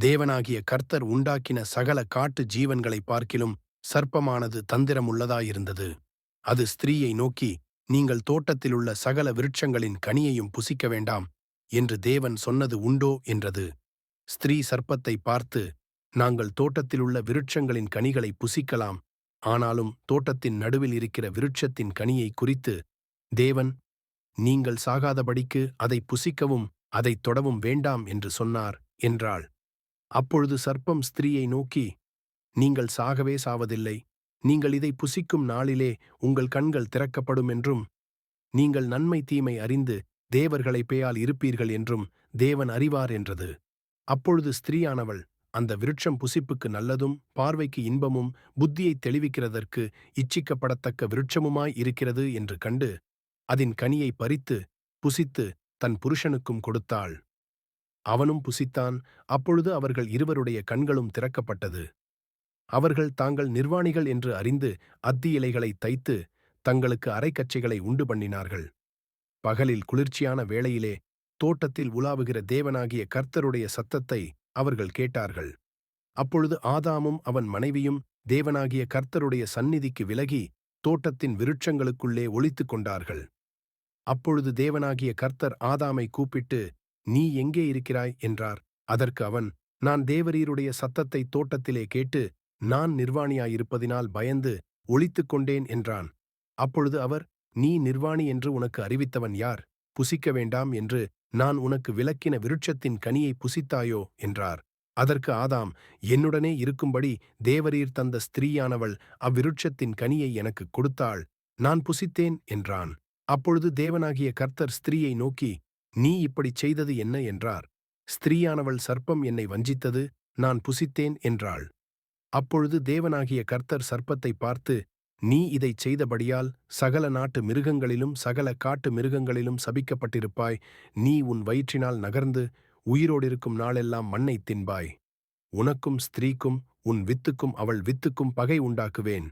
தேவனாகிய கர்த்தர் உண்டாக்கின சகல காட்டு ஜீவன்களைப் பார்க்கிலும் சர்ப்பமானது தந்திரமுள்ளதாயிருந்தது. அது ஸ்திரீயை நோக்கி நீங்கள் தோட்டத்திலுள்ள சகல விருட்சங்களின் கனியையும் புசிக்க வேண்டாம் என்று தேவன் சொன்னது உண்டோ என்றது. ஸ்திரீ சர்ப்பத்தை பார்த்து நாங்கள் தோட்டத்திலுள்ள விருட்சங்களின் கனிகளை புசிக்கலாம். ஆனாலும் தோட்டத்தின் நடுவில் இருக்கிற விருட்சத்தின் கனியை குறித்து தேவன் நீங்கள் சாகாதபடிக்கு அதை புசிக்கவும் அதைத் தொடவும் வேண்டாம் என்று சொன்னார் என்றாள். அப்பொழுது சர்ப்பம் ஸ்திரீயை நோக்கி நீங்கள் சாகவே சாவதில்லை. நீங்கள் இதை புசிக்கும் நாளிலே உங்கள் கண்கள் திறக்கப்படும் என்றும் நீங்கள் நன்மை தீமை அறிந்து தேவர்களை பேயால் இருப்பீர்கள் என்றும் தேவன் அறிவார் என்றது. அப்பொழுது ஸ்திரீயானவள் அந்த விருட்சம் புசிப்புக்கு நல்லதும் பார்வைக்கு இன்பமும் புத்தியை தெளிவிக்கிறதற்கு இச்சிக்கப்படத்தக்க விருட்சமுமாய் இருக்கிறது என்று கண்டு அதன் கனியை பறித்து புசித்து தன் புருஷனுக்கும் கொடுத்தாள். அவனும் புசித்தான். அப்பொழுது அவர்கள் இருவருடைய கண்களும் திறக்கப்பட்டது. அவர்கள் தாங்கள் நிர்வாணிகள் என்று அறிந்து அத்தி இலைகளை தைத்து தங்களுக்கு அரைக்கச்சைகளை உண்டு பண்ணினார்கள். பகலில் குளிர்ச்சியான வேளையிலே தோட்டத்தில் உலாவுகிற தேவனாகிய கர்த்தருடைய சத்தத்தை அவர்கள் கேட்டார்கள். அப்பொழுது ஆதாமும் அவன் மனைவியும் தேவனாகிய கர்த்தருடைய சந்நிதிக்கு விலகி தோட்டத்தின் விருட்சங்களுக்குள்ளே ஒளித்துக் கொண்டார்கள். அப்பொழுது தேவனாகிய கர்த்தர் ஆதாமை கூப்பிட்டு நீ எங்கே இருக்கிறாய்? என்றார். அதற்கு அவன் நான் தேவரீருடைய சத்தத்தை தோட்டத்திலே கேட்டு நான் நிர்வாணியாயிருப்பதினால் பயந்து ஒளித்துக் கொண்டேன் என்றான். அப்பொழுது அவர் நீ நிர்வாணி என்று உனக்கு அறிவித்தவன் யார்? புசிக்க வேண்டாம் என்று நான் உனக்கு விளக்கின விருட்சத்தின் கனியை புசித்தாயோ? என்றார். அதற்கு ஆதாம் என்னுடனே இருக்கும்படி தேவரீர் தந்த ஸ்திரீயானவள் அவ்விருட்சத்தின் கனியை எனக்கு கொடுத்தாள். நான் புசித்தேன் என்றான். அப்பொழுது தேவனாகிய கர்த்தர் ஸ்திரீயை நோக்கி நீ இப்படிச் செய்தது என்ன என்றார். ஸ்திரீயானவள் சர்ப்பம் என்னை வஞ்சித்தது நான் புசித்தேன் என்றாள். அப்பொழுது தேவனாகிய கர்த்தர் சர்ப்பத்தை பார்த்து நீ இதைச் செய்தபடியால் சகல நாட்டு மிருகங்களிலும் சகல காட்டு மிருகங்களிலும் சபிக்கப்பட்டிருப்பாய். நீ உன் வயிற்றினால் நகர்ந்து உயிரோடிருக்கும் நாளெல்லாம் மண்ணைத் தின்பாய். உனக்கும் ஸ்திரீக்கும் உன் வித்துக்கும் அவள் வித்துக்கும் பகை உண்டாக்குவேன்.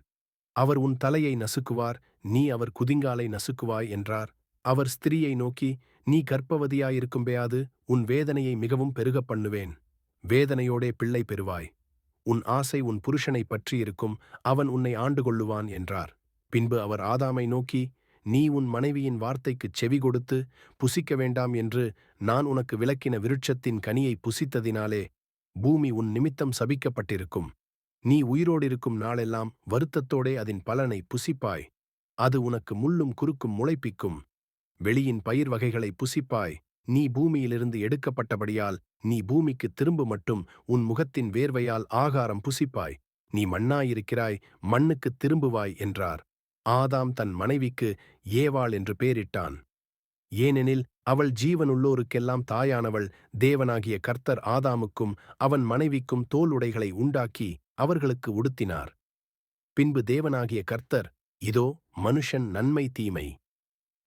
அவர் உன் தலையை நசுக்குவார் நீ அவர் குதிங்காலை நசுக்குவாய் என்றார். அவர் ஸ்திரீயை நோக்கி நீ கர்ப்பவதியாயிருக்கும்பேயாது உன் வேதனையை மிகவும் பெருகப் பண்ணுவேன். வேதனையோடே பிள்ளை பெறுவாய். உன் ஆசை உன் புருஷனை பற்றியிருக்கும் அவன் உன்னை ஆண்டு கொள்ளுவான் என்றார். பின்பு அவர் ஆதாமை நோக்கி நீ உன் மனைவியின் வார்த்தைக்குச் செவி கொடுத்து புசிக்க வேண்டாம் என்று நான் உனக்கு விளக்கின விருட்சத்தின் கனியை புசித்ததினாலே பூமி உன் நிமித்தம் சபிக்கப்பட்டிருக்கும். நீ உயிரோடிருக்கும் நாளெல்லாம் வருத்தத்தோடே அதன் பலனை புசிப்பாய். அது உனக்கு முள்ளும் குறுக்கும் முளைப்பிக்கும். வெளியின் பயிர் வகைகளை புசிப்பாய். நீ பூமியிலிருந்து எடுக்கப்பட்டபடியால் நீ பூமிக்கு திரும்ப மட்டும் உன் முகத்தின் வேர்வையால் ஆகாரம் புசிப்பாய். நீ மண்ணாயிருக்கிறாய் மண்ணுக்குத் திரும்புவாய் என்றார். ஆதாம் தன் மனைவிக்கு ஏவாள் என்று பேரிட்டான். ஏனெனில் அவள் ஜீவனுள்ளோருக்கெல்லாம் தாயானவள் தேவனாகிய கர்த்தர் ஆதாமுக்கும் அவன் மனைவிக்கும் தோல் உடைகளை உண்டாக்கி அவர்களுக்கு உடுத்தினார். பின்பு தேவனாகிய கர்த்தர் இதோ மனுஷன் நன்மை தீமை.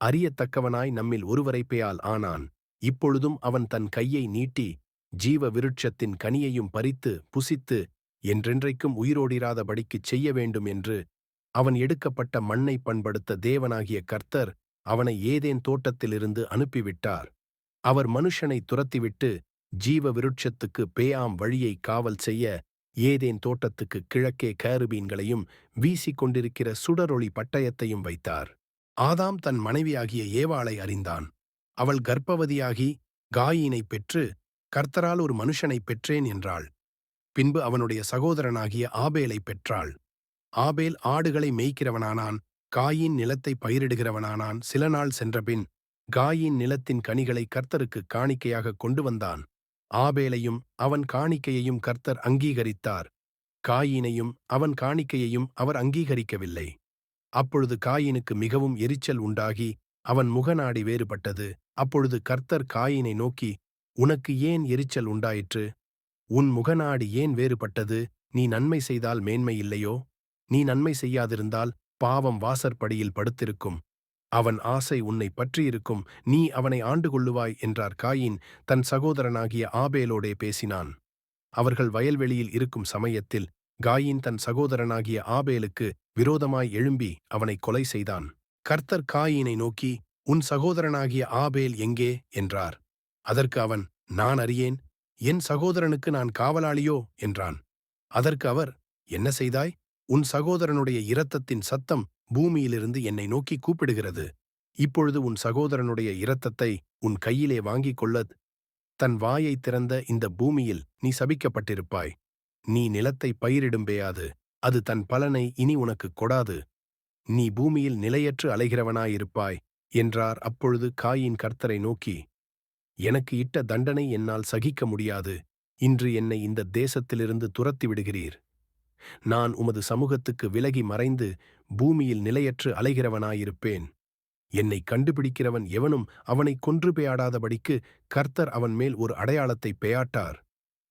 அறியத்தக்கவனாய் நம்மில் ஒருவரைப்பேயால் ஆனான். இப்பொழுதும் அவன் தன் கையை நீட்டி ஜீவ விருட்சத்தின் கனியையும் பறித்து புசித்து என்றென்றைக்கும் உயிரோடிராதபடிக்குச் செய்ய வேண்டும் என்று அவன் எடுக்கப்பட்ட மண்ணை பண்படுத்த தேவனாகிய கர்த்தர் அவனை ஏதேன் தோட்டத்திலிருந்து அனுப்பிவிட்டார். அவர் மனுஷனை துரத்திவிட்டு ஜீவ விருட்சத்துக்கு பேயாம் வழியை காவல் செய்ய ஏதேன் தோட்டத்துக்கு கிழக்கே கேருபீன்களையும் வீசிக் கொண்டிருக்கிற சுடரொளி பட்டயத்தையும் வைத்தார். ஆதாம் தன் மனைவியாகிய ஏவாளை அறிந்தான். அவள் கர்ப்பவதியாகி காயினைப் பெற்று கர்த்தரால் ஒரு மனுஷனைப் பெற்றேன் என்றாள். பின்பு அவனுடைய சகோதரனாகிய ஆபேலை பெற்றாள். ஆபேல் ஆடுகளை மேய்க்கிறவனானான் காயின் நிலத்தை பயிரிடுகிறவனானான். சில நாள் சென்றபின் காயின் நிலத்தின் கனிகளை கர்த்தருக்கு காணிக்கையாக கொண்டு வந்தான். ஆபேலையும் அவன் காணிக்கையையும் கர்த்தர் அங்கீகரித்தார். காயினையும் அவன் காணிக்கையையும் அவர் அங்கீகரிக்கவில்லை. அப்பொழுது காயினுக்கு மிகவும் எரிச்சல் உண்டாகி அவன் முகநாடி வேறுபட்டது. அப்பொழுது கர்த்தர் காயினை நோக்கி உனக்கு ஏன் எரிச்சல் உண்டாயிற்று? உன் முகநாடி ஏன் வேறுபட்டது? நீ நன்மை செய்தால் மேன்மை இல்லையோ? நீ நன்மை செய்யாதிருந்தால் பாவம் வாசற்படியில் படுத்திருக்கும். அவன் ஆசை உன்னை பற்றியிருக்கும். நீ அவனை ஆண்டு கொள்ளுவாய் என்றார் காயின் தன் சகோதரனாகிய ஆபேலோடே பேசினான். அவர்கள் வயல்வெளியில் இருக்கும் சமயத்தில் காயின் தன் சகோதரனாகிய ஆபேலுக்கு விரோதமாய் எழும்பி அவனை கொலை செய்தான். கர்த்தர் காயினை நோக்கி உன் சகோதரனாகிய ஆபேல் எங்கே? என்றார். அதற்கு அவன் நான் அறியேன். என் சகோதரனுக்கு நான் காவலாளியோ? என்றான். அதற்கு அவர் என்ன செய்தாய்? உன் சகோதரனுடைய இரத்தத்தின் சத்தம் பூமியிலிருந்து என்னை நோக்கி கூப்பிடுகிறது. இப்பொழுது உன் சகோதரனுடைய இரத்தத்தை உன் கையிலே வாங்கிக் கொள்ளத் தன் வாயைத் திறந்த இந்த பூமியில் நீ சபிக்கப்பட்டிருப்பாய். நீ நிலத்தை பயிரிடும்பேயாது அது தன் பலனை இனி உனக்குக் கொடாது. நீ பூமியில் நிலையற்று அலைகிறவனாயிருப்பாய் என்றார் அப்பொழுது காயின் கர்த்தரை நோக்கி எனக்கு இட்ட தண்டனை என்னால் சகிக்க முடியாது. இன்று என்னை இந்த தேசத்திலிருந்து துரத்தி விடுகிறீர். நான் உமது சமூகத்துக்கு விலகி மறைந்து பூமியில் நிலையற்று அலைகிறவனாயிருப்பேன். என்னை கண்டுபிடிக்கிறவன் எவனும் அவனைக் கொன்று பெயாடாதபடிக்கு கர்த்தர் அவன் மேல் ஒரு அடையாளத்தை பெயாட்டார்.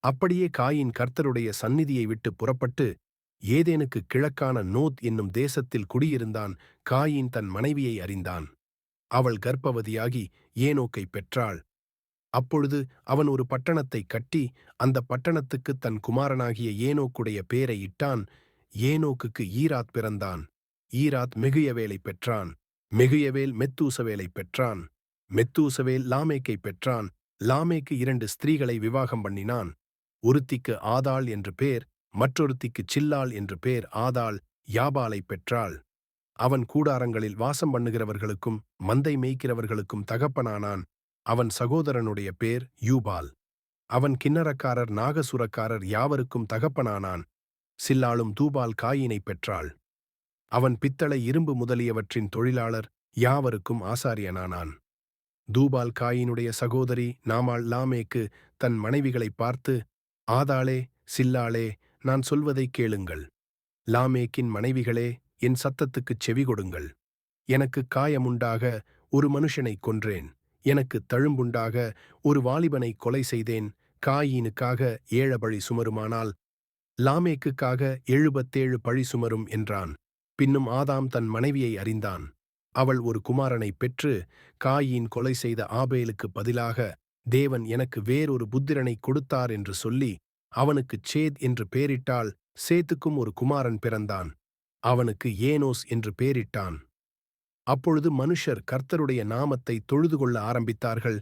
அப்படியே காயின் கர்த்தருடைய சந்நிதியை விட்டு புறப்பட்டு ஏதேனுக்கு கிழக்கான நோத் என்னும் தேசத்தில் குடியிருந்தான் காயின் தன் மனைவியை அறிந்தான். அவள் கர்ப்பவதியாகி ஏனோக்கை பெற்றாள். அப்பொழுது அவன் ஒரு பட்டணத்தைக் கட்டி அந்த பட்டணத்துக்குத் தன் குமாரனாகிய ஏனோக்குடைய பேரை இட்டான். ஏனோக்குக்கு ஈராத் பிறந்தான். ஈராத் மெகுயவேலை பெற்றான். மெகுயவேல் மெத்தூசவேலை பெற்றான். மெத்தூசவேல் லாமேக்கை பெற்றான். லாமேக்கு இரண்டு ஸ்திரீகளை விவாகம் பண்ணினான். ஒருத்திக்கு ஆதாள் என்று பேர் மற்றொருத்திக்கு சில்லாள் என்று பேர் ஆதாள் யாபாலை பெற்றாள். அவன் கூடாரங்களில் வாசம் பண்ணுகிறவர்களுக்கும் மந்தை மேய்க்கிறவர்களுக்கும் தகப்பனானான். அவன் சகோதரனுடைய பேர் யூபால். அவன் கிண்ணறக்காரர் நாகசுரக்காரர் யாவருக்கும் தகப்பனானான். சில்லாளும் தூபால் காயினைப் பெற்றாள். அவன் பித்தளை இரும்பு முதலியவற்றின் தொழிலாளர் யாவருக்கும் ஆசாரியனானான். தூபால் காயினுடைய சகோதரி நாமாள் லாமேக்கு தன் மனைவிகளைப் பார்த்து ஆதாளே சில்லாளே நான் சொல்வதை கேளுங்கள். லாமேக்கின் மனைவிகளே என் சத்தத்துக்குச் செவி கொடுங்கள். எனக்கு காயமுண்டாக ஒரு மனுஷனைக் கொன்றேன். எனக்கு தழும்புண்டாக ஒரு வாலிபனை கொலை செய்தேன். காயீனுக்காக ஏழ பழி சுமருமானால் லாமேக்குக்காக எழுபத்தேழு பழி சுமரும் என்றான். பின்னும் ஆதாம் தன் மனைவியை அறிந்தான். அவள் ஒரு குமாரனைப் பெற்று காயின் கொலை செய்த ஆபேலுக்கு பதிலாக தேவன் எனக்கு வேறொரு புத்திரனை கொடுத்தார் என்று சொல்லி அவனுக்குச் சேத் என்று பேரிட்டால் சேத்துக்கும் ஒரு குமாரன் பிறந்தான். அவனுக்கு ஏனோஸ் என்று பேரிட்டான் அப்பொழுது மனுஷர் கர்த்தருடைய நாமத்தை தொழுது கொள்ள ஆரம்பித்தார்கள்.